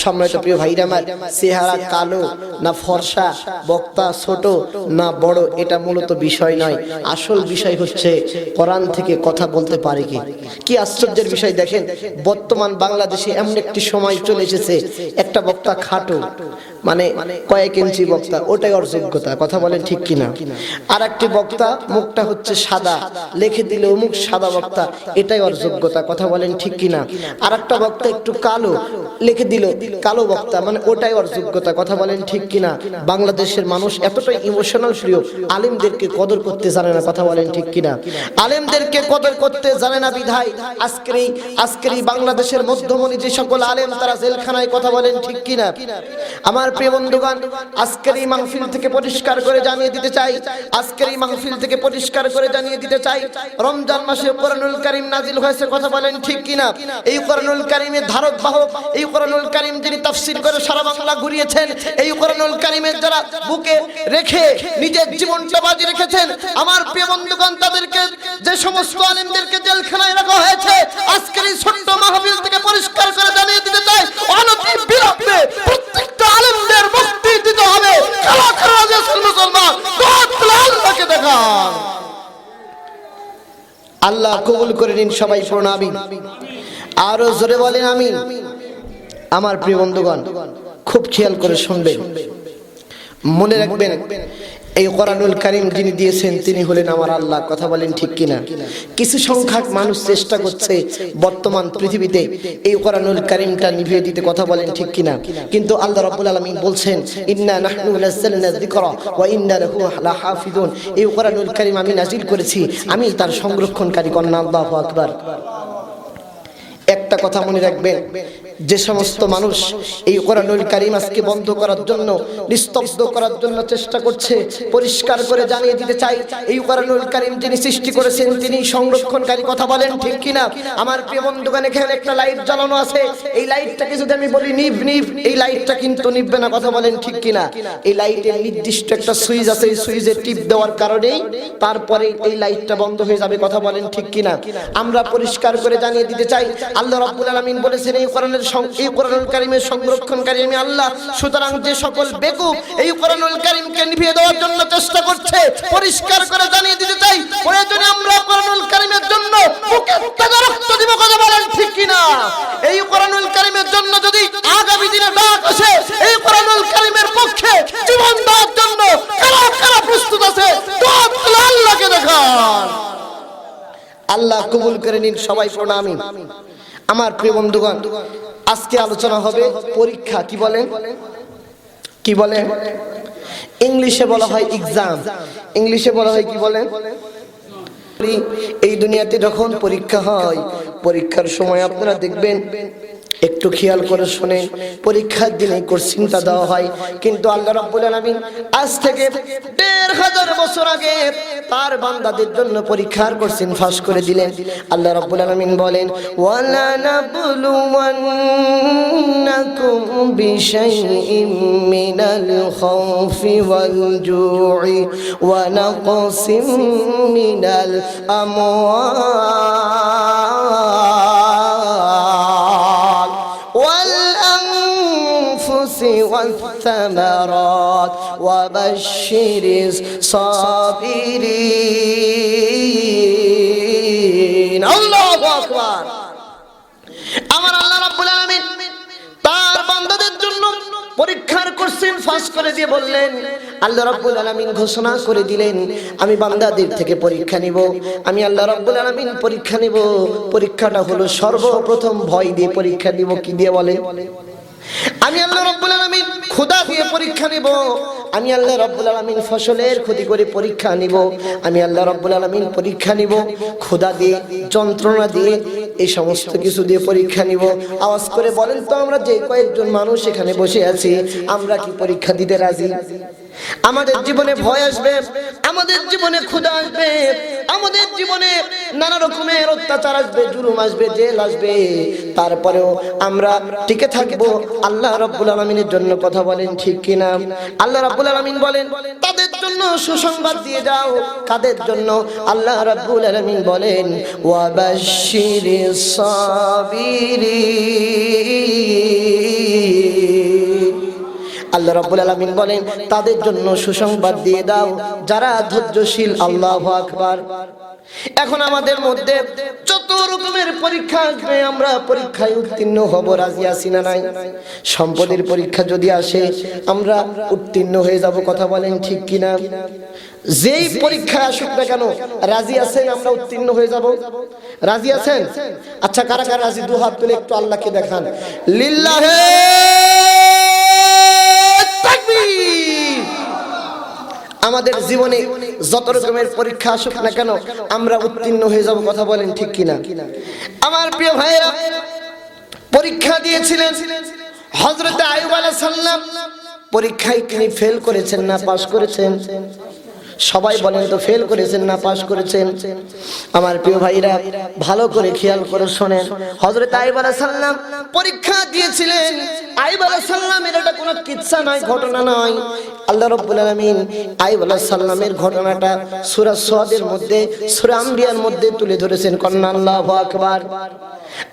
সম্মানিত প্রিয় ভাইরা আমার, চেহারা কালো না ফর্সা, বক্তা ছোট না বড়, এটা মূলত বিষয় নয়। আসল বিষয় হচ্ছে কোরআন থেকে কথা বলতে পারে কি? কি আশ্চর্যের বিষয় দেখেন? বর্তমান বাংলাদেশে এমন একটি সময় চলে এসেছে, একটা বক্তা খাটো মানে কয়েক ইঞ্চি বক্তা, ওটাই ওর যোগ্যতা, কথা বলেন ঠিক কিনা। আর একটি বক্তা, মুখটা হচ্ছে সাদা, লিখে দিলে অমুক সাদা বক্তা, এটাই ওর যোগ্যতা, কথা বলেন ঠিক কিনা। আর একটা বক্তা একটু কালো, লিখে দিল কালো বক্তা মানে ওটাই ওর যোগ্যতা, কথা বলেন ঠিক কিনা। বাংলাদেশের মানুষ এতটাই ইমোশনাল প্রিয়, আলিমদেরকে কদর করতে জানে না, কথা বলেন ঠিক কিনা। আলেমদেরকে কদর করতে জানে না বিধায়, আজকের এই আজকের এই বাংলাদেশের মধ্যমণি যে সকল আলেম, তারা জেলখানায় কথা বলেন ঠিক কিনা। আমার প্রিয় বন্ধুগণ, আজকের এই মাহফিল থেকে পরিষ্কার করে জানিয়ে দিতে চাই, আজকের এই মাহফিল থেকে পরিষ্কার করে জানিয়ে দিতে চাই, রমজান মাসে কোরআনুল কারীম নাজিল হয়েছে কথা বলেন ঠিক কিনা? এই কোরআনুল কারীমের ধারক বাহক, এই কোরআনুল কারীম যিনি তাফসীর করে সারা বাংলা ঘুরিয়েছেন, এই কোরআনুল কারীমের যারা বুকে রেখে নিজের জীবনটা বাজি রেখেছেন, আমার প্রিয় বন্ধুগণ, তাদেরকে যে সমস্ত আলেমদেরকে জেলখানায় রাখা হয়েছে, আজকের এই ছোট্ট মাহফিল থেকে পরিষ্কার করে জানিয়ে দিতে চাই, অনতি বিলম্বে আলেমদের মুক্তি দিতে হবে। মুসলমান দেখান। আল্লাহ কবুল করে নিন সবাই শোনাবি আরও জোরে বলেন আমি আমার প্রিয় বন্ধুগণ, খুব খেয়াল করে শুনবেন। মনে রাখবেন এই কোরআনুল কারিম যিনি দিয়েছেন, তিনি হলেন আমার আল্লাহ। কথা বলেন ঠিক কিনা? কিছু সংখ্যক মানুষ চেষ্টা করছে বর্তমান পৃথিবীতে এই কোরআনুল কারিমটা নিভিয়ে দিতে, কথা বলেন ঠিক কিনা? কিন্তু আল্লাহ রাব্বুল আলামিন বলছেন, ইন্না নাহনু নাযালনা যিকরা ওয়া ইন্না লাহু লাহাফিজুন। এই কোরআনুল কারিম আমি নাজিল করেছি, আমি তার সংরক্ষণকারী কন্যা, আল্লাহু আকবার। একটা কথা মনে রাখবেন যে সমস্ত মানুষ এই কোরআনুল কারিম আজকে বন্ধ করার জন্য, নিস্তব্ধ করার জন্য চেষ্টা করছে, পরিষ্কার করে জানিয়ে দিতে চাই, এই কোরআনুল কারিম যিনি সৃষ্টি করেছেন, তিনি সংরক্ষণকারী কথা বলেন ঠিক কিনা? আমার প্রিয় বন্ধুগণ, এখানে একটা লাইট জ্বালানো আছে, এই লাইটটাকে যদি আমি বলি নিভ নিভ, এই লাইটটা কিন্তু নিভবে না, কথা বলেন ঠিক কিনা? এই লাইটের নির্দিষ্ট একটা সুইচ আছে, এই সুইচে টিপ দেওয়ার কারণেই তারপরে এই লাইটটা বন্ধ হয়ে যাবে, কথা বলেন ঠিক কিনা? আমরা পরিষ্কার করে জানিয়ে দিতে চাই আল্লাহ রাব্বুল আলামিন বলেছেন, এই কোরআনের এই কোরআনুল কারীমের সংরক্ষণকারী আমি আল্লাহ। সুতরাং যে সকল বেকুব এই কোরআনুল কারীমকে নিভিয়ে দেওয়ার জন্য চেষ্টা করছে, পরিষ্কার করে জানিয়ে দিতে চাই প্রয়োজনে আমরা কোরআনুল কারীমের জন্য বুকে তাজা রক্ত দিব, কথা বলেন ঠিক কিনা? এই কোরআনুল কারীমের জন্য যদি আগামী দিনে ডাক আসে, এই কোরআনুল কারীমের পক্ষে জীবন দেওয়ার জন্য কারা কারা প্রস্তুত আছে, দোয়া আল্লাহকে দেখান। আল্লাহ কবুল করে নিন, সবাই প্রণামী। আমার প্রিয় বন্ধুগণ, আজকে আলোচনা হবে পরীক্ষা, কি বলেন কি বলেন ইংলিশে বলা হয় এক্সাম ইংলিশে বলা হয় কি বলেন এই দুনিয়াতে যখন পরীক্ষা হয়, পরীক্ষার সময় আপনারা দেখবেন একটু খেয়াল করে শুনে পরীক্ষার দিনে কোশ্চিনটা দেওয়া হয়। কিন্তু আল্লাহ রাব্বুল আলামিন আজ থেকে দেড় হাজার বছর আগে তার বান্দাদের জন্য পরীক্ষার কোশ্চিন ফাঁস করে দিলেন। আল্লাহ রাব্বুল আলামিন বলেন, ওয়ালা নাবলুওয়ান্নাকুম বিশাইইম মিনাল খাউফি ওয়াল জু'i ওয়া নাকসিম মিনাল আমওয়াল। والثمرات وبشر الصابرين الله أكبر আমার আল্লাহ রাব্বুল আলামিন তার বান্দাদের জন্য পরীক্ষার কোশ্চেন ফাঁস করে দিয়ে বললেন আল্লাহ রাব্বুল আলামিন ঘোষণা করে দিলেন আমি বান্দাদের থেকে পরীক্ষা নিব আমি আল্লাহ রাব্বুল আলামিন পরীক্ষা নিব পরীক্ষাটা হলো সর্বপ্রথম ভয় দিয়ে পরীক্ষা নিব কি দিয়ে বলে আমি আল্লাহ রাব্বুল আলামিন খোদা দিয়ে পরীক্ষা নিব। আমি আল্লাহ রব্বুল আলমিন ফসলের ক্ষতি করে পরীক্ষা নিব। আমি আল্লাহ রব্বুল আলমিন পরীক্ষা নিব। খোদা দিয়ে যন্ত্রণা দিয়ে এই সমস্ত কিছু দিয়ে পরীক্ষা নিব। আওয়াজ করে বলেন তো আমরা যে কয়েকজন মানুষ এখানে বসে আছি, আমরা কি পরীক্ষা দিতে রাজি? আমাদের জীবনে ভয় আসবে, আমাদের জীবনে ক্ষুধা আসবে, আমাদের জীবনে নানা রকমের অত্যাচার আসবে, জুলুম আসবে, জেল আসবে। তারপরেও আমরা টিকে থাকব। আল্লাহ রাব্বুল আলামিনের জন্য কথা বলেন ঠিক কিনা? আল্লাহ রাব্বুল আলামিন বলেন জন্য সুসংবাদ দিয়ে যাও কাদের জন্য? আল্লাহ রাব্বুল আলামিন বলেন ওয়াবাশশিরিস সাবিরিন। আল্লাহ রাব্বুল আলামিন বলেন, তাদের জন্য সুসংবাদ দিয়ে দাও। যারা ধৈর্যশীল, আল্লাহু আকবার। এখন আমাদের মধ্যে যত রকমের পরীক্ষা আসবে, আমরা পরীক্ষায় উত্তীর্ণ হব, রাজি আছি না নাই? সম্পদের পরীক্ষা যদি আসে, আমরা উত্তীর্ণ হয়ে যাব, কথা বলেন ঠিক কিনা? যেই পরীক্ষা আসুক না কেন, রাজি আছেন, আমরা উত্তীর্ণ হয়ে যাব? রাজি আছেন? আচ্ছা কারা কারা রাজি? দু হাত তুলে একটু আল্লাহকে দেখান। লিল্লাহে তাকবীর আমাদের জীবনে যত রকমের পরীক্ষা আসুক না কেন, আমরা উত্তীর্ণ হয়ে যাব, কথা বলেন ঠিক কিনা? আমার প্রিয় ভাইয়েরা, পরীক্ষা দিয়েছিলেন হজরত আয়ুব আলাইহিস সালাম। পরীক্ষায় তিনি ফেল করেছেন না পাশ করেছেন? সবাই বলেন তো ফেল করেছেন না পাশ করেছেন? আমার প্রিয় ভাইরা, ভালো করে খেয়াল করে শোনেন। হজরত আইব সালাম পরীক্ষা দিয়েছিলেন। আইব সালামের এটা কোনো কিচ্ছা নয়, ঘটনা নয়। আল্লাহ রাব্বুল আলামিন আইব সালামের ঘটনাটা সূরা সাদের মধ্যে, সূরা আম্বিয়ার মধ্যে তুলে ধরেছেন। কন্না আল্লাহু আকবার।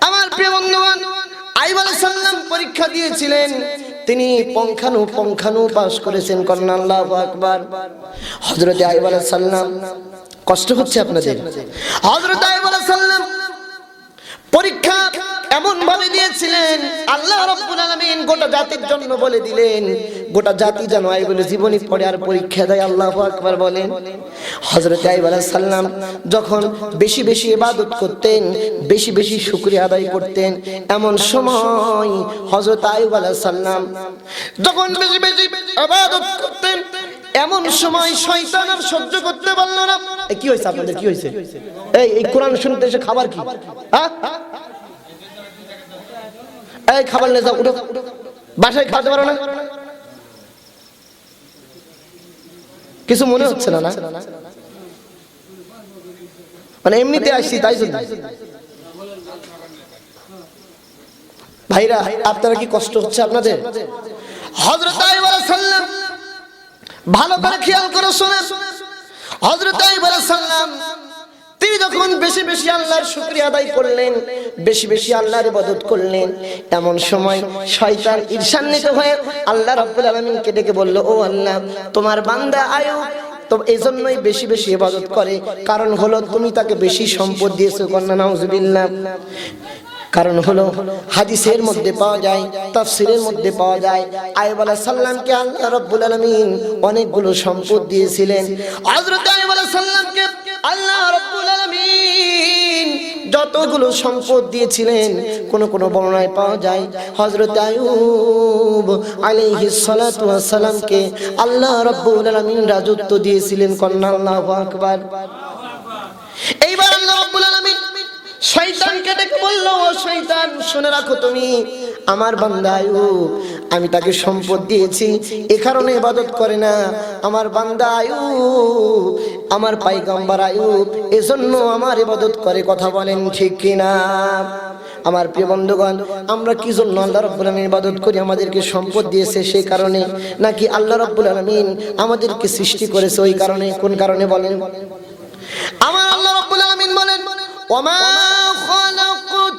আমার প্রিয় বন্ধুগণ, আইব সালাম পরীক্ষা দিয়েছিলেন। তিনি পঙ্খানু পঙ্খানু পাস করেছেন কন্যা আল্লাহ আকবার। হজরত আইব সাল্লাম কষ্ট হচ্ছে আপনাদের? হজরত আইব সাল্লাম পরীক্ষা এমন ভাবে দিয়েছিলেন, আল্লাহ রাব্বুল আলামিন গোটা জাতির জন্য বলে দিলেন, গোটা জাতি যেন আইবুল জীবনী পড়ে আর পরীক্ষা দেয়, আল্লাহু আকবার বলেন। হযরত আইব আলাইহিস সালাম যখন বেশি বেশি ইবাদত করতেন, বেশি বেশি শুকরিয়া আদায় করতেন, এমন সময় হযরত আইব আলাইহিস সালাম যখন বেশি বেশি ইবাদত করতেন, এমন সময় শয়তান আর সহ্য করতে পারল না। কি হয়েছে আপনাদের? কি হয়েছে এই এই কোরআন শুনতে এসে খাবার কি? হ্যাঁ? এই খাবার নিয়ে যাও, উঠো। বাসায় খাওয়াতে পারো না? কিছু মনে হচ্ছে না না? মানে এমনিতে আসছি, তাই জন্য। ভাইরা, আপনারা কি কষ্ট হচ্ছে আপনাদের? হজরত সাল্লাম, ভালো করে খেয়াল করে শোনেন। হজরত সাল্লাম তিনি যখন বেশি বেশি আল্লাহর শুকরিয়া আদায় করলেন, বেশি বেশি আল্লাহর ইবাদত করলেন, এমন সময় শয়তান ঈর্ষান্বিত হয়ে আল্লাহ রাব্বুল আলামিনকে ডেকে বলল, ও আল্লাহ, তোমার বান্দা আয়ুব তো এই জন্যই বেশি বেশি ইবাদত করে। কারণ হলো তুমি তাকে বেশি সম্পদ দিয়েছ, কন্যা, নাউজুবিল্লাহ। কারণ হলো হাদিসের মধ্যে পাওয়া যায়, তাফসিরের মধ্যে পাওয়া যায় আইব আলাইহিস সালামকে আল্লাহ রাব্বুল আলামিন অনেকগুলো সম্পদ দিয়েছিলেন। হযরত আইব আলাইহিস সালামকে আল্লাহ যতগুলো সম্পদ দিয়েছিলেন, কোন কোন বর্ণায় পাওয়া যায় হজরত আয়ুব আলাইহি সালাতু সালামকে আল্লাহ রাব্বুল আলামিন রাজত্ব দিয়েছিলেন, কন্যা আল্লাহু আকবার। এইবার আল্লাহ রাব্বুল আলামিন শয়তানকে ডেকে বলল, ও শয়তান, শুনে রাখো তুমি আমার বান্দা আয়ুব, আমি তাকে সম্পদ দিয়েছি, এ কারণে ইবাদত করে না। আমার বান্দা আয়ুব, আমার পাইগাম্বার আয়ুব, এজন্য আমার ইবাদত করে, কথা বলেন ঠিক কিনা? আমার প্রিয় বন্ধুগণ, আমরা কি জন্য আল্লাহ রাব্বুল আলামিন ইবাদত করি? আমাদেরকে সম্পদ দিয়েছে সেই কারণে, নাকি আল্লাহ রাব্বুল আলামিন আমাদেরকে সৃষ্টি করেছে ওই কারণে? কোন কারণে বলেন? আমার আল্লাহ রাব্বুল আলামিন বলেন ওমা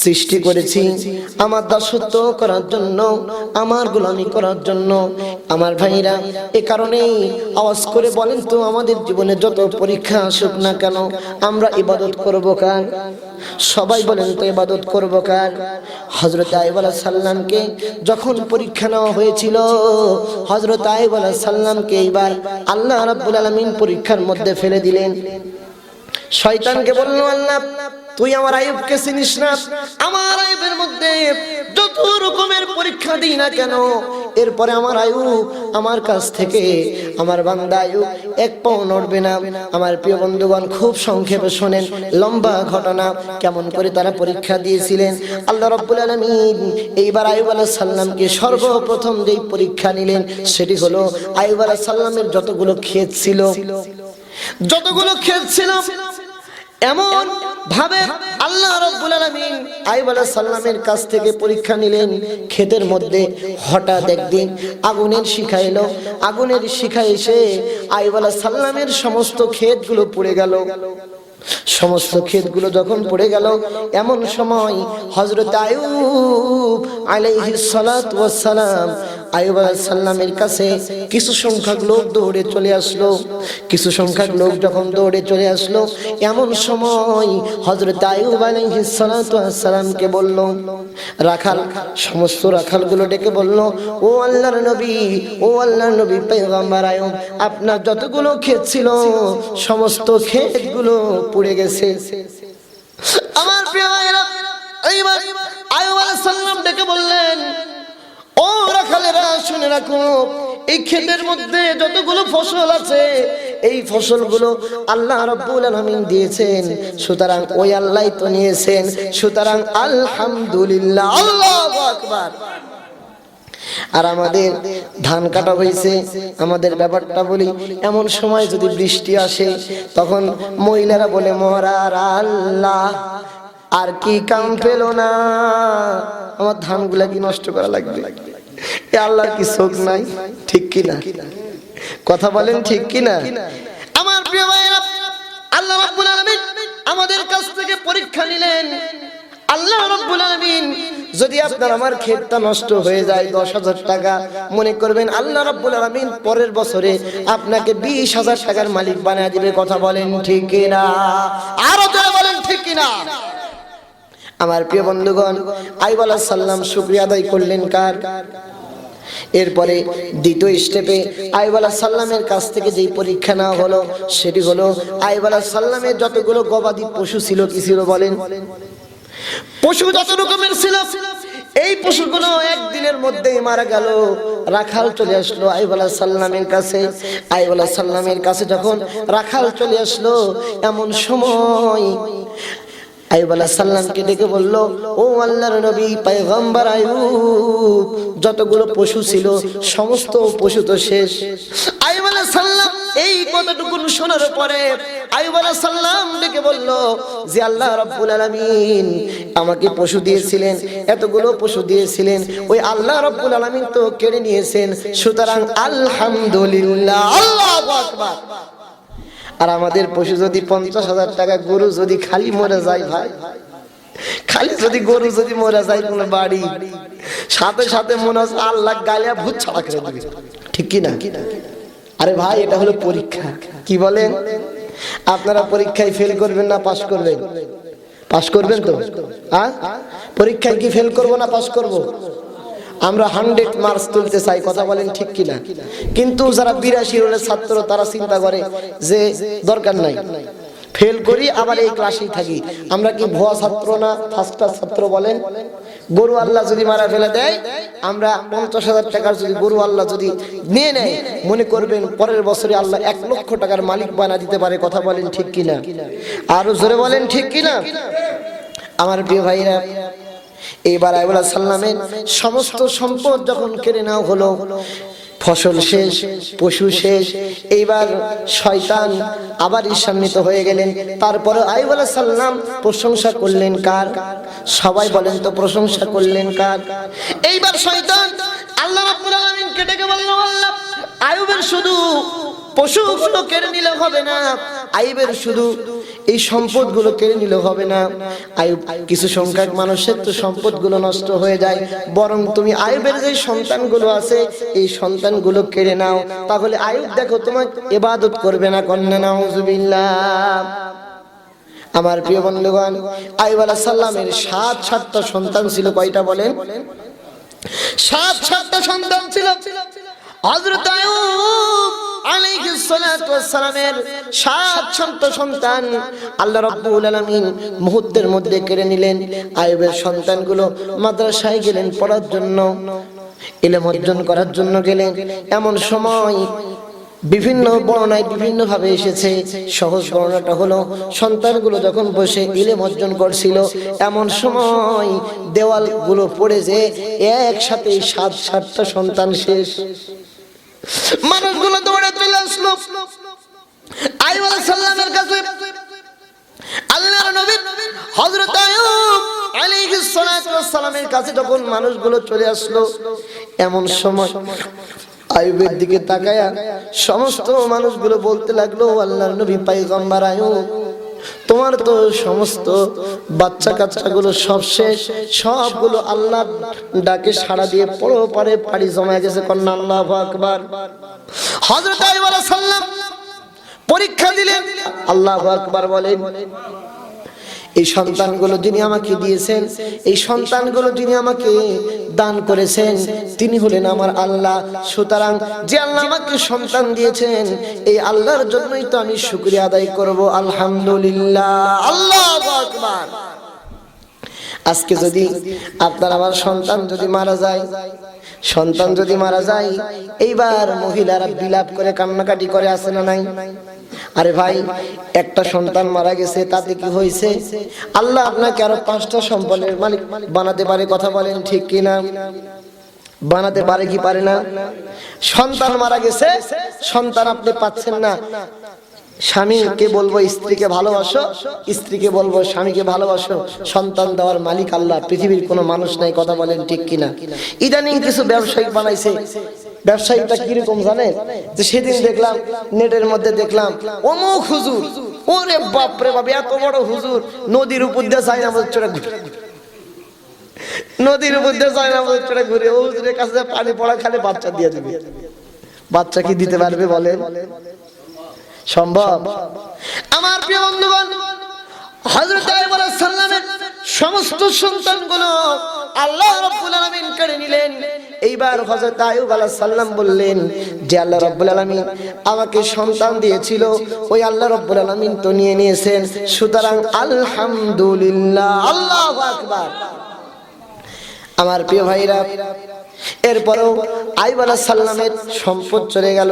সৃষ্টি করেছি, আমার দাসত্ব করার জন্য, আমার গোলামি করার জন্য। আমার ভাইরা, এ কারণেই আওয়াজ করে বলেন তো, আমাদের জীবনে যত পরীক্ষা আসুক না কেন, আমরা ইবাদত করব কার? সবাই বলেন তো, ইবাদত করব কার? হজরত আইবাল সাল্লামকে যখন পরীক্ষা নেওয়া হয়েছিল হজরত আইবাল সাল্লামকে এইবার আল্লাহ রাব্বুল আলামিন পরীক্ষার মধ্যে ফেলে দিলেন। শয়তানকে বলল, আল্লাহ তুই আমার আয়ুবকে চিনিস না? আমার আয়ুবের মধ্যে যত রকমের পরীক্ষা দিই না কেন, এরপরে আমার আয়ু আমার কাছ থেকে, আমার বান্দা আয়ু এক পাও নড়বে না। আমার প্রিয় বন্ধুগণ, খুব সংক্ষেপে শোনেন লম্বা ঘটনা, কেমন করে তারা পরীক্ষা দিয়েছিলেন। আল্লাহ রব্বুল আলমিন এইবার আয়ুব আলাহ সাল্লামকে সর্বপ্রথম যেই পরীক্ষা নিলেন, সেটি হলো আয়ুব আলাহ সাল্লামের যতগুলো ক্ষেত ছিল, যতগুলো ক্ষেত ছিল, এমন ক্ষেতের মধ্যে হঠাৎ একদিন আগুনের শিখা এলো। আগুনের শিখা এসে সমস্ত ক্ষেতগুলো পুড়ে গেল। সমস্ত ক্ষেতগুলো যখন পড়ে গেল, এমন সময় হজরত আয়ুব আলাইহিস সালাম আয়ুব কাছে কিছু সংখ্যক লোক দৌড়ে চলে আসলো। কিছু সংখ্যক লোক যখন দৌড়ে চলে আসলো, এমন সময় হজরত আয়ুব সালামকে বলল, রাখাল, সমস্ত রাখালগুলো ডেকে বলল, ও আল্লাহর নবী, ও আল্লাহর নবী, পয়গম্বর আয়ুব আপনার যতগুলো ক্ষেত ছিল, সমস্ত ক্ষেতগুলো পুড়ে গেছে। আমার প্রিয় আয়ুব আলাইহিস সালাম ডেকে বললেন রাখালেরা শুনে রাখো। এই ক্ষেতের মধ্যে যতগুলো ফসল আছে, এই ফসলগুলো আল্লাহ রাব্বুল আলামিন দিয়েছেন। সুতরাং ওই আল্লাহই তো নিয়েছেন। সুতরাং আলহামদুলিল্লাহ, আল্লাহু আকবার। আর আমাদের ধান কাটা হয়েছে। আমাদের ব্যাপারটা বলি, এমন সময় যদি বৃষ্টি আসে, তখন মহিলারা বলে মরার আল্লাহ, আর কি কাম পেল না? আমার ধানগুলা কি নষ্ট করা লাগবে লাগবে? এ আল্লাহর কি চোখ নাই? ঠিক কি না কথা বলেন ঠিক কি না আমার প্রিয় ভাইরা আল্লাহ রাব্বুল আলামিন আমাদের কাছ থেকে পরীক্ষা নিলেন। আল্লাহ রাব্বুল আলামিন যদি আপনার আমার ক্ষেতটা নষ্ট হয়ে যায় দশ হাজার টাকা, মনে করবেন আল্লাহ রাব্বুল আলামিন পরের বছরে আপনাকে বিশ হাজার টাকার মালিক বানিয়ে দিবে। কথা বলেন ঠিক কিনা? আরও জোরে বলেন ঠিক কিনা? আমার প্রিয় বন্ধুগণ আইবাল সাল্লাম শুক্রিয়া আদায় করলেন কার? এরপরে দ্বিতীয় স্টেপে আইবালা সাল্লামের কাছ থেকে যেই পরীক্ষা নেওয়া হলো, সেটি হলো আইবালা সাল্লামের যতগুলো গবাদি পশু ছিল, কি ছিল বলেন? পশু যত রকমের ছিল এই পশুগুলো একদিনের মধ্যেই মারা গেল। রাখাল চলে আসলো আইবালা সাল্লামের কাছে। আইবালা সাল্লামের কাছে যখন রাখাল চলে আসলো, এমন সময় ডেকে বলল, ও যতগুলো পশু ছিল, সমস্ত পশু তো শেষ। আইব আলাইহিস সাল্লাম এই কথাটুকু শোনার পরে আইব আলাইহিস সাল্লাম ডেকে বলল, যে আল্লাহ রাব্বুল আলামিন আমাকে পশু দিয়েছিলেন, এতগুলো পশু দিয়েছিলেন, ওই আল্লাহ রাব্বুল আলামিন তো কেড়ে নিয়েছেন, সুতরাং আলহামদুলিল্লাহ, আল্লাহু আর আমাদের পশু যদি পঞ্চাশ হাজার টাকা গরু যদি খালি মরে যায় ভাই, খালি যদি গরু যদি মরে যায় কোনো বাড়ি, সাথে সাথে মনে হচ্ছে আল্লাহ গালিয়া ভূত ছাড়া করে দিবে। ঠিক কি না আরে ভাই, এটা হলো পরীক্ষা। কি বলেন? আপনারা পরীক্ষায় ফেল করবেন না পাশ করবেন? পাশ করবেন তো? হ্যাঁ? পরীক্ষায় কি ফেল করব না পাশ করব? আমরা হান্ড্রেড মার্কস তুলতে চাই, কথা বলেন ঠিক কিনা? কিন্তু যারা বিরাশি রোলের ছাত্র, তারা চিন্তা করে যে দরকার নাই। ফেল করি, আবার এই ক্লাসেই থাকি। আমরা কি ভুয়া ছাত্র না ফার্স্ট ক্লাস ছাত্র বলেন? গরু আল্লাহ যদি মারা ফেলে দেয়, আমরা পঞ্চাশ হাজার টাকার যদি গরু আল্লাহ যদি নিয়ে নেয়, মনে করবেন পরের বছরে আল্লাহ এক লক্ষ টাকার মালিক বানা দিতে পারে, কথা বলেন ঠিক কিনা? আরও জোরে বলেন ঠিক কিনা? আমার প্রিয় ভাইরা এইবার আইবুল্লাহ সাল্লামের সমস্ত সম্পদ যখন কেড়ে নেওয়া হলো, ফসল শেষ, পশু শেষ, এইবার শয়তান আবার ঈর্ষান্বিত হয়ে গেলেন। তারপরে আইবুল্লাহ সাল্লাম প্রশংসা করলেন কার? সবাই বলেন তো প্রশংসা করলেন কার? এইবার শয়তান আল্লাহ রাব্বুল আলামিনকে ডেকে বলল আল্লাহ আয়ুবের শুধু পশুগুলো কেড়ে নিলে হবে না, আইবের শুধু এই সম্পদগুলো কেড়ে নিলে হবে না। আয়ুব, কিছু সংখ্যক মানুষের তো সম্পদগুলো নষ্ট হয়ে যায়। বরং তুমি আয়ুবের যে সন্তানগুলো আছে, এই সন্তানগুলো কেড়ে নাও। তাহলে আয়ুব, দেখো তোমার ইবাদত করবে না কন্যা, নাউজুবিল্লাহ। আমার প্রিয় বন্ধুগণ আইব আলাইহিস সাল্লামের সাত সাতটা সন্তান ছিল কয়টা বলেন? সাত সাতটা সন্তান ছিল। হযরত আইয়ুব আলাইহিস সালাতু সাত সন্ত সন্তান আল্লাহ রাব্বুল আলামিন মুহূর্তের মধ্যে কেড়ে নিলেন। আইয়ুবের সন্তানগুলো মাদ্রাসায় গেলেন, পড়ার জন্য অর্জন করার জন্য গেলেন। এমন সময় বিভিন্ন বর্ণায় বিভিন্ন ভাবে এসেছে। সহজ বর্ণাটা হলো, সন্তানগুলো যখন বসে ইলেম অর্জন করছিল, এমন সময় দেওয়ালগুলো পড়ে যে একসাথে সাত সাতটা সন্তান শেষ। মানুষগুলো তোমার তো সমস্ত বাচ্চা কাচ্চাগুলো সব শেষ, সবগুলো আল্লাহ ডাকে সাড়া দিয়ে পারে পাড়ি জমা গেছে। কন্যা, আল্লাহ আকবার। আইয়ুব পরীক্ষা দিলেন। আল্লাহ আকবার বলেন, এই সন্তানগুলো যিনি আমাকে দিয়েছেন, এই সন্তানগুলো যিনি আমাকে দান করেছেন, তিনি হলেন আমার আল্লাহ। সুতরাং যে আল্লাহ আমাকে সন্তান দিয়েছেন, এই আল্লাহর জন্যই তো আমি শুকরিয়া আদায় করব, আলহামদুলিল্লাহ। আল্লাহ আজকে যদি আপনার আমার সন্তান যদি মারা যায় সন্তান যদি মারা যায়, এইবার মহিলারা বিলাপ করে, কান্নাকাটি করে আসে না নাই? আরে ভাই, একটা সন্তান মারা গেছে, তাতে কি হয়েছে? আল্লাহ আপনাকে আরও পাঁচটা সম্পদের মালিক বানাতে পারে, কথা বলেন ঠিক কিনা বানাতে পারে কি পারে না? সন্তান মারা গেছে, সন্তান আপনি পাচ্ছেন না। স্বামীকে বলব স্ত্রীকে ভালোবাসো স্ত্রীকে বলব স্বামীকে ভালোবাসো সন্তান দেওয়ার মালিক আল্লাহ পৃথিবীর কোনো মানুষ নাই কথা বলেন ঠিক কিনা? ইদানিং কিছু ব্যবসায়িক বানাইছে। ব্যবসায়িকটা কীরকম জানে যে সেদিন দেখলাম নেটের মধ্যে দেখলাম অমুক হুজুর ওরে বাপ রে বাপ এত বড় হুজুর নদীর উপর দিয়ে যায় না চড়ে ঘুরে। নদীর উপর দিয়ে যায় না চড়ে ঘুরে। ও হুজুরের কাছে পানি পড়া খালে বাচ্চা দিয়ে দিবে। বাচ্চা কি দিতে পারবে বলেন? সম্ভব। আমার প্রিয় বন্ধুগণ, হযরত আলাইহিস সালামের সমস্ত সন্তানগুলো আল্লাহ রাব্বুল আলামিন কেড়ে নিলেন। এইবার হযরত আইয়ুব আলাইহিস সালাম বললেন, যে আল্লাহ রাব্বুল আলামিন আমাকে সন্তান দিয়েছিল, ওই আল্লাহ রাব্বুল আলামিন তো নিয়ে নিয়েছেন। সুতরাং আলহামদুলিল্লাহ, আল্লাহু আকবার। আমার প্রিয় ভাইরা এরপরেও আইবালা সাল্লামের সম্পদ চলে গেল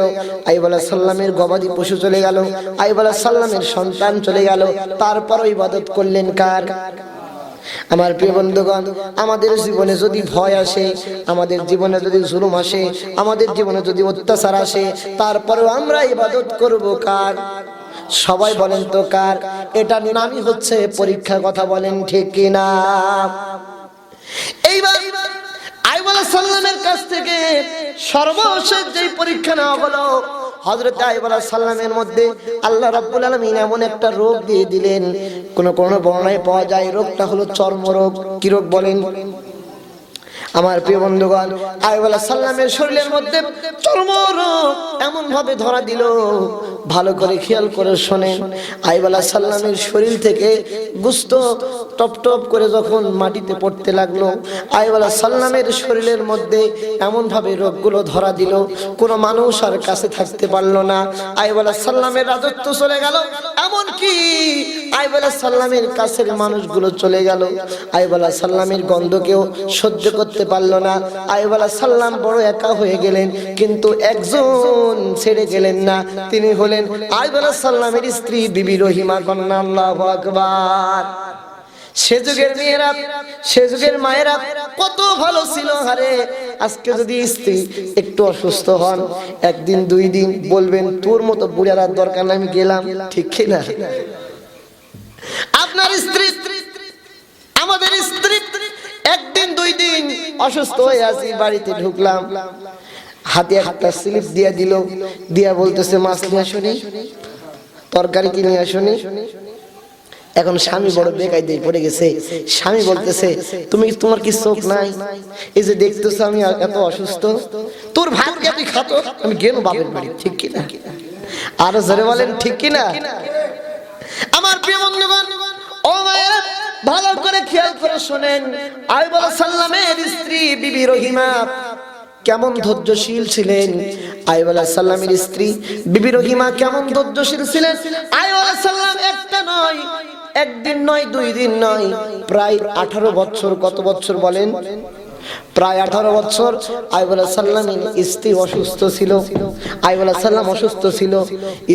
আইবালা সাল্লামের গবাদি পশু চলে গেল আইবালা সাল্লামের সন্তান চলে গেল, তারপরও ইবাদত করলেন কার? আমার প্রিয় বন্ধুগণ, আমাদের জীবনে যদি ভয় আসে, আমাদের জীবনে যদি জুলুম আসে, আমাদের জীবনে যদি অত্যাচার আসে, তারপরেও আমরা ইবাদত করব কার? সবাই বলেন তো কার? এটার নামই হচ্ছে পরীক্ষার কথা বলেন ঠিক কিনা? এইবার আইব সাল্লামের কাছ থেকে সর্বশেষ যে পরীক্ষা নেওয়া হলো হজরত আইব সাল্লামের মধ্যে আল্লাহ রাব্বুল আলমিন এমন একটা রোগ দিয়ে দিলেন। কোন কোন বর্ণায় পাওয়া যায়, রোগটা হলো চর্মরোগ। কি রোগ বলেন? আমার প্রিয় বন্ধুগণ আইবালা সাল্লামের শরীরের মধ্যে চর্মরোগ এমন ভাবে ধরা দিল। ভালো করে খেয়াল করে শোনেন আইবালা সাল্লামের শরীর থেকে গুস্ত টপ টপ করে যখন মাটিতে পড়তে লাগল আইবালা সাল্লামের শরীরের মধ্যে এমন ভাবে রোগগুলো ধরা দিল। কোনো মানুষ আর কাছে থাকতে পারল না। আইবালা সাল্লামের রাজত্ব চলে গেল। এমন কি আইবালা সাল্লামের কাছের মানুষগুলো চলে গেল। আইবালা সাল্লামের গন্ধকেও সহ্য করতে পারল না। আইবালা সাল্লাম বড় একা হয়ে গেলেন, কিন্তু একজন ছেড়ে গেলেন না। তিনি হলেন আইবালা সাল্লামের স্ত্রী বিবি রহিমা কন্যা, আল্লাহ আকবার। সে যুগের মেয়েরা, সে যুগের মায়েরা কত ভালো ছিল, হারে। আজকে যদি স্ত্রী একটু অসুস্থ হন, একদিন, দুই দিন বলবেন, তোর মতো বুড়ার দরকার আমি গেলাম। ঠিক কিনা? আপনার স্ত্রী, আমাদের স্ত্রী, একদিন, দুই দিন অসুস্থ হয়ে আছি বাড়িতে ঢুকলাম। হাতে একটা স্লিপ দিয়ে দিল, দিয়া বলতেছে, মাছ নিয়ে আসুনি, তরকারি কি নিয়ে আসুনি? এখন স্বামী বড় বেকাই দিয়ে পড়ে গেছে। স্বামী বলতেছে, তুমি তোমার কি চোখ নাই? এই যে দেখতেছো আমি এত অসুস্থ। তোর ভাত দিয়ে তুই খাতো আমি গেল বাপের বাড়ি, ঠিক কিনা? আরও জোরে বলেন, ঠিক কিনা? আমার প্রিয় বন্ধুগণ ভালো করে খেয়াল করে শোনেন। আইবুল সাল্লামের স্ত্রী বিবি রহিমা কেমন ধৈর্যশীল ছিলেন? আইওয়ালা সাল্লামের স্ত্রী বিবি রহিমা কেমন ধৈর্যশীল ছিলেন? আইওয়ালা সাল্লাম একটা নয়, একদিন নয়, দুই দিন নয়, প্রায় আঠারো বছর, কত বছর বলেন? প্রায় আঠারো বছর আইবুল্লাহ সাল্লামের স্ত্রী অসুস্থ ছিল। আইবুল্লাহ সাল্লাম অসুস্থ ছিল।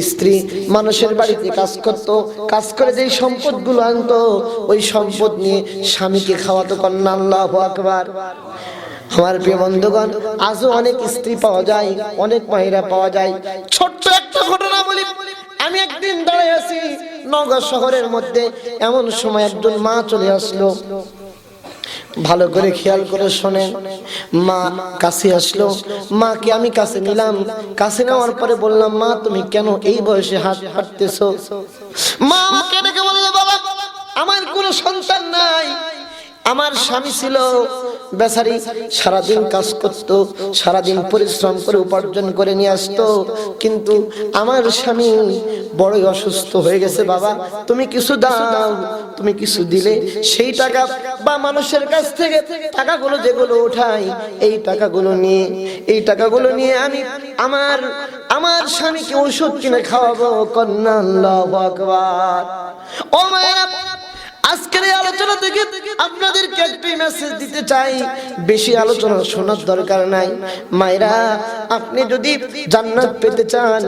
স্ত্রী মানুষের বাড়িতে কাজ করত। কাজ করে যেই সম্পদগুলো আনতো, ওই সম্পদ নিয়ে স্বামীকে খাওয়াতো কন্যা আল্লাহ আকবার। আমার প্রিয় বন্ধুগণ, আজও অনেক স্ত্রী পাওয়া যায়, অনেক মাহিরা পাওয়া যায়। ছোট্ট একটা ঘটনা বলি। আমি একদিন দাঁড়ায় আছি নগর শহরের মধ্যে। এমন সময় একজন মা চলে আসলো। ভালো করে খেয়াল করে শোনে মা কাছে আসলো। মাকে আমি কাছে নিলাম? কাছে নেওয়ার পরে বললাম, মা, তুমি কেন এই বয়সে হাত হাঁটতেছ? মা আমাকে ডেকে বললে, বাবা, আমার কোনো সন্তান নাই। আমার স্বামী ছিল বেচারি সারাদিন কাজ করত, সারাদিন পরিশ্রম করে উপার্জন করে নিয়ে আসতো। কিন্তু আমার স্বামী বড়ই অসুস্থ হয়ে গেছে, বাবা, তুমি কিছু দাও, তুমি কিছু দিলে সেই টাকা বা মানুষের কাছ থেকে টাকাগুলো যেগুলো উঠাই, এই টাকাগুলো নিয়ে, এই টাকাগুলো নিয়ে আমি আমার আমার স্বামীকে ওষুধ কিনে খাওয়াবো। কন্যা আকবার। ও মায়েরা আজকের এই আলোচনা থেকে আপনাদেরকে একটি মেসেজ দিতে চাই। বেশি আলোচনা শোনার দরকার নাই। মায়েরা, আপনি যদি জান্নাত পেতে চান,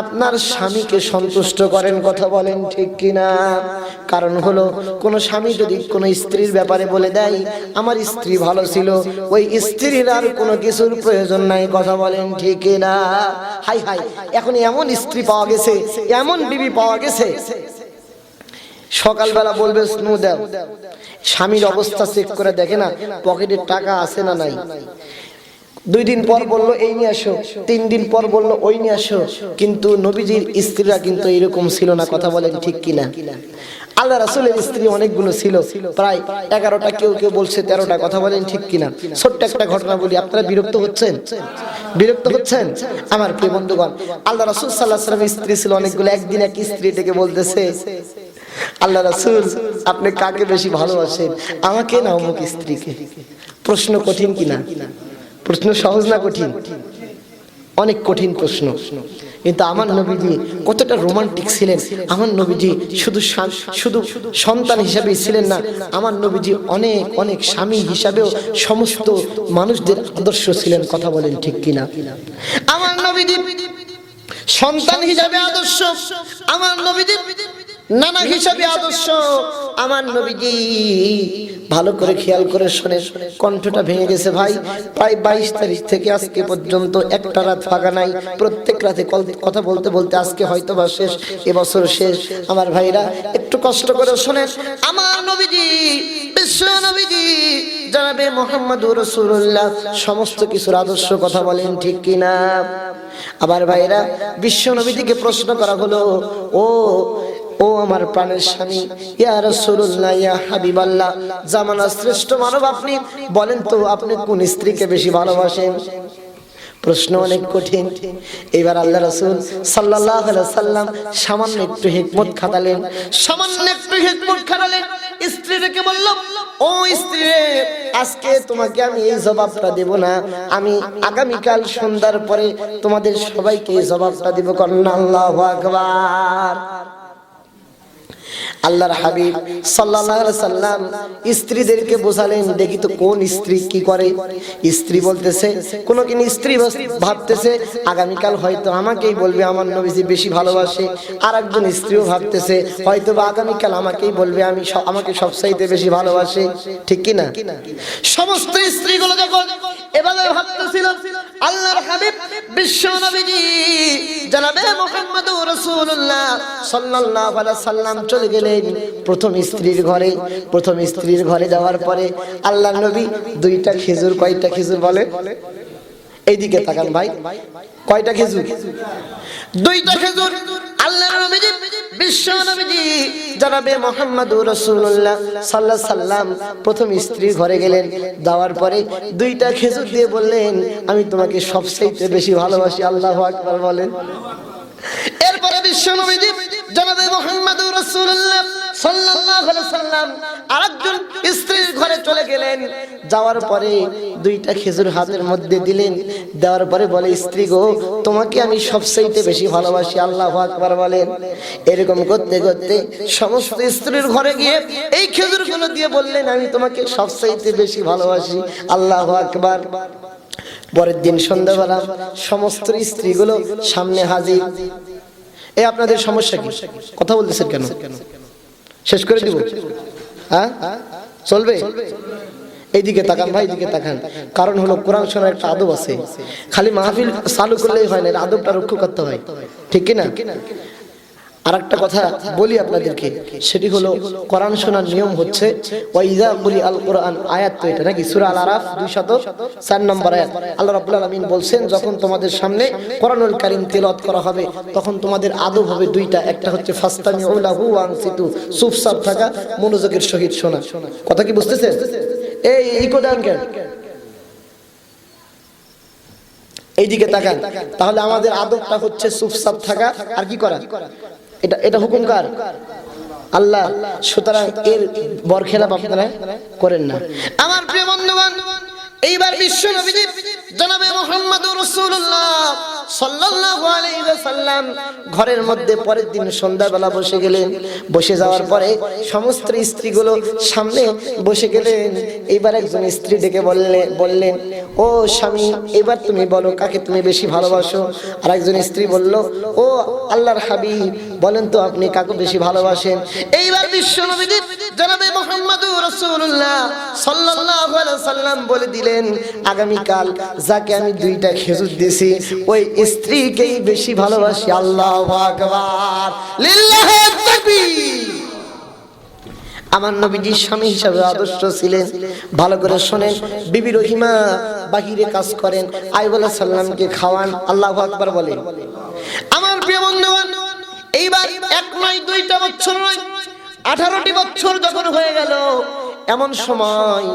আপনার স্বামীকে সন্তুষ্ট করেন কথা বলেন ঠিক কিনা? কারণ হলো, কোন স্বামী যদি কোনো স্ত্রীর ব্যাপারে বলে দেয়, আমার স্ত্রী ভালো ছিল, ওই স্ত্রীর আর কোনো কিছুর প্রয়োজন নাই, কথা বলেন ঠিক কিনা? হাই হাই, এখন এমন স্ত্রী পাওয়া গেছে, এমন বিবি পাওয়া গেছে সকালবেলা বলবে, স্নু দাও। স্বামীর অবস্থা চেক করে দেখে না, পকেটে টাকা আছে না নাই। দুই দিন পর বলল, এই নিয়ে আসো। তিন দিন পর বলল, ওই নিয়ে আসো। কিন্তু নবীজির স্ত্রীরা কিন্তু এরকম ছিল না, কথা বলেন ঠিক কিনা। আল্লাহ রাসুলের স্ত্রী অনেকগুলো ছিল, প্রায় এগারোটা, কেউ কেউ বলছে তেরোটা, কথা বলেন ঠিক কিনা। ছোট্ট একটা ঘটনা বলি, আপনারা বিরক্ত হচ্ছেন? বিরক্ত হচ্ছেন? আমার প্রিয় বন্ধুগণ, আল্লাহ রাসুল সাল্লাহ স্ত্রী ছিল অনেকগুলো, একদিন এক স্ত্রী থেকে বলতেছে আল্লাহ রাসুল, আপনি কাকে বেশি ভালোবাসেন? আমাকে না অমুক স্ত্রীকে? প্রশ্ন কঠিন কিনা? প্রশ্ন সহজ না কঠিন? অনেক কঠিন প্রশ্ন। কিন্তু আমার নবীজি কতটা রোমান্টিক ছিলেন। আমার নবীজি শুধু শুধু সন্তান হিসাবেই ছিলেন না, আমার নবীজি অনেক অনেক স্বামী হিসাবেও সমস্ত মানুষদের আদর্শ ছিলেন, কথা বলেন ঠিক কিনা? আমার নবীজি সন্তান হিসাবে আদর্শ, আমার নবীজি নানা হিসাবে আদর্শ আমার নবীজি। ভালো করে খেয়াল করে শুনে, কণ্ঠটা ভেঙে গেছে ভাই। প্রায় বাইশ তারিখ থেকে আজকে পর্যন্ত একটা রাত ফাঁকা নাই। প্রত্যেক রাতে কথা বলতে বলতে আজকে হয়তো বা শেষ, এবছর শেষ। আমার ভাইরা, একটু কষ্ট করে শোনেন। আমার নবীজি, বিশ্ব নবীজি, জানাবে মোহাম্মদ রসুল্লাহ সমস্ত কিছুর আদর্শ কথা বলেন ঠিক কিনা? আবার ভাইরা, বিশ্ব নবীজিকে প্রশ্ন করা হলো, ও ও আমার প্রাণের স্বামী, ইয়া রাসূলুল্লাহ, ইয়া হাবিবাল্লাহ, জামানার শ্রেষ্ঠ মানব আপনি, বলেন তো আপনি কোন স্ত্রীকে বেশি ভালোবাসেন? প্রশ্ন অনেক কঠিন। এবার আল্লাহ রাসূল আলাইহি সাল্লাম সামান্য একটু হিকমত খাটালেন। সামান্য একটু হিকমত খাটালেন। স্ত্রী রেখে বলল, ও স্ত্রী আজকে তোমাকে আমি এই জবাবটা দেব না। আমি আগামীকাল সন্ধ্যার পরে তোমাদের সবাইকে এই জবাবটা দেব কন্যা আল্লাহু আকবার। আল্লাহর হাবিব আলাইহি সাল্লাম স্ত্রীদেরকে বোঝালেন, দেখি তো কোন স্ত্রী কি করে? স্ত্রী বলতেছে, কোন কিন স্ত্রী ভাবতেছে আগামীকাল হয়তো আমাকেই বলবে, আমার নবীজি বেশি ভালোবাসে। আর একজন স্ত্রীও ভাবতেছে হয়তো বা আগামীকাল আমাকেই বলবে, আমি আমাকে সবচাইতে বেশি ভালোবাসে। ঠিক কি না সমস্ত স্ত্রীগুলো যখন এভাবে ভাবতেছিল আল্লাহর হাবিব বিশ্ব নবীজি জানাবে মুহাম্মদুর রাসূলুল্লাহ সাল্লাল্লাহু আলাইহি সাল্লাম চলে গেলেন প্রথম স্ত্রীর ঘরে। প্রথম স্ত্রীর ঘরে যাওয়ার পরে আল্লাহর নবী দুইটা খেজুর, কয়টা খেজুর বলে? এইদিকে তাকান ভাই। কয়টা খেজুর? দুইটা খেজুর। আল্লাহর নবীজি বিশ্ব নবীজি জানাবে মুহাম্মদুর রাসূলুল্লাহ সাল্লাল্লাহু সাল্লাম প্রথম স্ত্রীর ঘরে গেলেন। যাওয়ার পরে দুইটা খেজুর দিয়ে বললেন আমি তোমাকে সবচেয়ে বেশি ভালোবাসি। আল্লাহু আকবার বলেন। এরপরে বিশ্ব নবীজি জনাবে মুহাম্মদুর রাসূলুল্লাহ স্ত্রীর ঘরে চলে গেলেন। যাওয়ার পরে দুইটা খেজুর মধ্যে দিলেন। দেওয়ার পরে বলে, স্ত্রী গো, তোমাকে আমি বেশি ভালোবাসি। এরকম করতে করতে সমস্ত স্ত্রীর ঘরে গিয়ে এই খেজুর খেজুরগুলো দিয়ে বললেন, আমি তোমাকে সবচাইতে বেশি ভালোবাসি। আল্লাহু আকবার। পরের দিন সন্ধ্যাবেলা সমস্ত স্ত্রীগুলো সামনে হাজির। এই আপনাদের সমস্যা কি? কথা বলতেছেন কেন? শেষ করে দিব। হ্যাঁ? চলবে? এইদিকে তাকান ভাই এইদিকে তাকান। কারণ হলো কোরআন শোনার একটা আদব আছে। খালি মাহফিল চালু করলেই হয় না আদবটা রক্ষা করতে হয়। ঠিক কি না? আর একটা কথা বলি আপনাদেরকে, সেটি হলো কোরআন শোনার নিয়ম হচ্ছে, ওয়াইজা বলি আল কোরআন, আয়াত তো এটা নাকি? সূরা আল আরাফ 204 নম্বর আয়াত। আল্লাহ রাব্বুল আলামিন বলছেন, যখন তোমাদের সামনে কোরআনুল কারীম তেলাওয়াত করা হবে, তখন তোমাদের আদব হবে দুইটা। একটা হচ্ছে, ফাস্তামিউ লাহু ওয়া আনসিতু, চুপচাপ থাকা, মনোযোগের সহিত শোনা। কথা কি বুঝতেছেন? এই ইকো দেন এইদিকে তাকান। তাহলে আমাদের আদবটা হচ্ছে, চুপচাপ থাকা, আর কি করা? এটা এটা হুকুম কার? আল্লাহ সুতরাং এর বরখেলাপ আপনারা করেন না। আমার প্রিয় বন্ধুবান এইবার বিশ্ব নবীজি জনাবে আলাইহি ওয়াসাল্লাম ঘরের মধ্যে পরের দিন সন্ধ্যাবেলা বসে গেলেন। বসে যাওয়ার পরে সমস্ত স্ত্রীগুলো সামনে বসে গেলেন। এইবার একজন স্ত্রী ডেকে বললেন বললেন, ও স্বামী, এবার তুমি বলো কাকে তুমি বেশি ভালোবাসো? আর একজন স্ত্রী বলল, ও আল্লাহর হাবিব, বলেন তো আপনি কাকে বেশি ভালোবাসেন? এইবার বিশ্ব নবীজি জনাবে মোহাম্মদ রাসূলুল্লাহ সাল্লাল্লাহু আলাইহি সাল্লাম বলে দিলেন, আগামীকাল যাকে আমি দুইটা খেজুর ওই স্ত্রীকেই বেশি ভালোবাসি, আল্লাহু আমার নবীজির স্বামী হিসাবে আদর্শ ছিলেন, ভালো করে শোনেন, বিবি রহিমা বাহিরে কাজ করেন আইবুল্লাহ সাল্লামকে খাওয়ান, আল্লাহ আকবার বলেন। আমার প্রিয় এইবার এক নয়, দুইটা বছর নয়, আঠারোটি বছর যখন হয়ে গেল, এমন সময়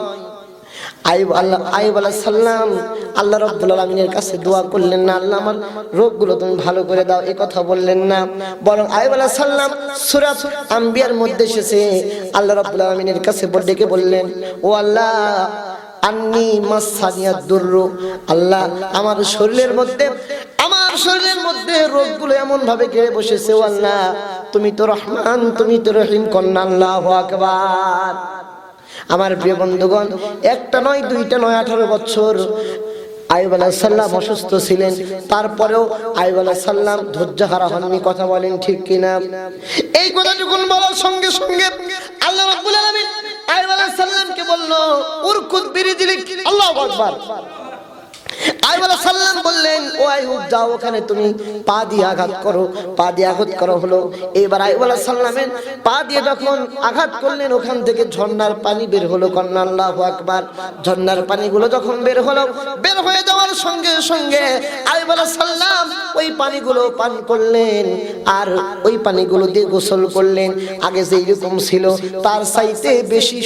আল্লাহ আইব আল্লাহ সাল্লাম কাছে দোয়া করলেন না, আল্লাহ আমার রোগগুলো তুমি ভালো করে দাও, এ কথা বললেন না। মধ্যে এসেছে। কাছে ডেকে বললেন, ও আল্লাহ, আন্নি আল্লাহ আমার শরীরের মধ্যে, আমার শরীরের মধ্যে রোগগুলো এমন ভাবে ঘিরে বসেছে, ও আল্লাহ, তুমি তো রহমান, তুমি তো রহিম কন্যা, আল্লাহ আকবার। আমার প্রিয় বন্ধুগণ, একটা নয়, দুইটা নয়, আঠারো বছর। আয়ুব আলাহাল্লাম অসুস্থ ছিলেন। তারপরেও আয়ুব আলাহাল্লাম ধৈর্য হারা হননি, কথা বলেন ঠিক কিনা? এই কথাটুকুন বলার সঙ্গে সঙ্গে আল্লাহ রাব্বুল আলামিন আইব আলাহ সাল্লামকে বলল, উরকুদ বিরিজিলিক, আল্লাহু আকবার। সাল্লাম বললেন, ও আইব যাও ওখানে তুমি পা দিয়ে আঘাত করো। পা দিয়ে আঘাত করো হলো। এবার আইব আলাহ সাল্লামের পা দিয়ে যখন আঘাত করলেন, ওখান থেকে ঝর্ণার পানি বের হলো। কন্যা আল্লাহু আকবার ঝর্ণার পানিগুলো যখন বের হলো, বের হয়ে যাওয়ার সঙ্গে সঙ্গে আইব আলাহ সাল্লাম ওই পানিগুলো পান করলেন আর ওই পানিগুলো দিয়ে গোসল করলেন। আগে যেই রকম ছিল, তার চাইতে বেশি